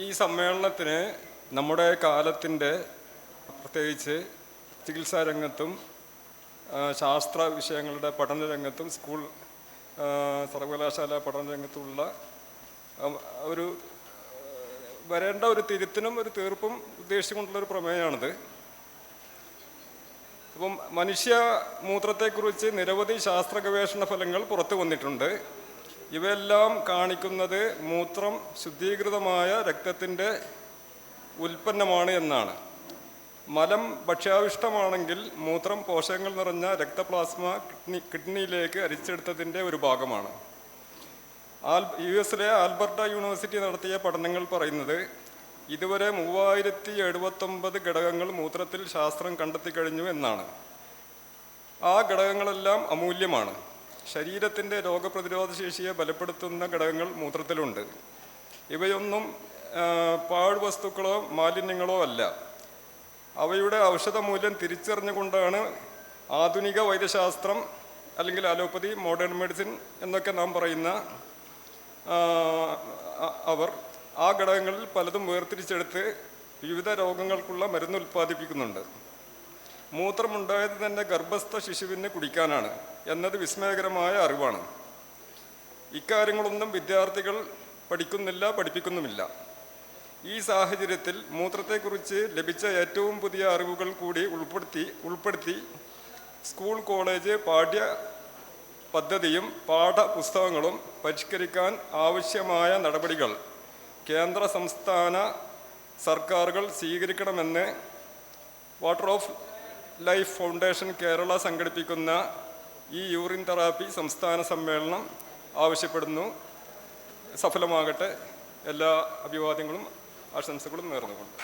ഈ സമ്മേളനത്തിന് നമ്മുടെ കാലത്തിന്റെ പ്രത്യേകിച്ച് ചികിത്സാ രംഗത്തും ശാസ്ത്ര വിഷയങ്ങളുടെ പഠന രംഗത്തും സ്കൂൾ സർവകലാശാല പഠന രംഗത്തുമുള്ള ഒരു വരേണ്ട ഒരു തിരുത്തിനും ഒരു തീർപ്പും ഉദ്ദേശിച്ചുകൊണ്ടുള്ളൊരു പ്രമേയമാണിത്. അപ്പം മനുഷ്യ മൂത്രത്തെക്കുറിച്ച് നിരവധി ശാസ്ത്ര ഗവേഷണ ഫലങ്ങൾ പുറത്തു വന്നിട്ടുണ്ട്. ഇവയെല്ലാം കാണിക്കുന്നത് മൂത്രം ശുദ്ധീകൃതമായ രക്തത്തിന്റെ ഉൽപ്പന്നമാണ് എന്നാണ്. മലം ഭക്ഷ്യാവിഷ്ടമാണെങ്കിൽ മൂത്രം പോഷകങ്ങൾ നിറഞ്ഞ രക്തപ്ലാസ്മ കിഡ്നി കിഡ്നിയിലേക്ക് അരിച്ചെടുത്തതിന്റെ ഒരു ഭാഗമാണ്. ആൽ യു എസിലെ ആൽബർട്ട യൂണിവേഴ്സിറ്റി നടത്തിയ പഠനങ്ങൾ പറയുന്നത് ഇതുവരെ മൂവായിരത്തി എഴുപത്തൊമ്പത് ഘടകങ്ങൾ മൂത്രത്തിൽ ശാസ്ത്രം കണ്ടെത്തി കഴിഞ്ഞു എന്നാണ്. ആ ഘടകങ്ങളെല്ലാം അമൂല്യമാണ്. ശരീരത്തിന്റെ രോഗപ്രതിരോധ ശേഷിയെ ബലപ്പെടുത്തുന്ന ഘടകങ്ങൾ മൂത്രത്തിലുണ്ട്. ഇവയൊന്നും പാഴ്വസ്തുക്കളോ മാലിന്യങ്ങളോ അല്ല. അവയുടെ ഔഷധ മൂല്യം തിരിച്ചറിഞ്ഞുകൊണ്ടാണ് ആധുനിക വൈദ്യശാസ്ത്രം അല്ലെങ്കിൽ അലോപ്പതി മോഡേൺ മെഡിസിൻ എന്നൊക്കെ നാം പറയുന്ന അവർ ആ ഘടകങ്ങളിൽ പലതും വേർതിരിച്ചെടുത്ത് വിവിധ രോഗങ്ങൾക്കുള്ള മരുന്ന് ഉൽപ്പാദിപ്പിക്കുന്നുണ്ട്. മൂത്രമുണ്ടായത് തന്നെ ഗർഭസ്ഥ ശിശുവിന് കുടിക്കാനാണ്. എന്നത് വിസ്മയകരമായ അറിവാണ്. ഇക്കാര്യങ്ങളൊന്നും വിദ്യാർത്ഥികൾ പഠിക്കുന്നില്ല പഠിപ്പിക്കുന്നുമില്ല. ഈ സാഹചര്യത്തിൽ മൂത്രത്തെക്കുറിച്ച് ലഭിച്ച ഏറ്റവും പുതിയ അറിവുകൾ കൂടി ഉൾപ്പെടുത്തി ഉൾപ്പെടുത്തി സ്കൂൾ കോളേജ് പാഠ്യ പദ്ധതിയും പാഠപുസ്തകങ്ങളും പരിഷ്കരിക്കാൻ ആവശ്യമായ നടപടികൾ കേന്ദ്ര സംസ്ഥാന സർക്കാരുകൾ സ്വീകരിക്കണമെന്ന് water of life foundation Kerala സംഘടിപ്പിക്കുന്ന ഈ യൂറിൻ തെറാപ്പി സംസ്ഥാന സമ്മേളനം ആവശ്യപ്പെടുന്നു. സഫലമാകട്ടെ. എല്ലാ അഭിവാദ്യങ്ങളും ആശംസകളും നേർന്നുകൊണ്ട്.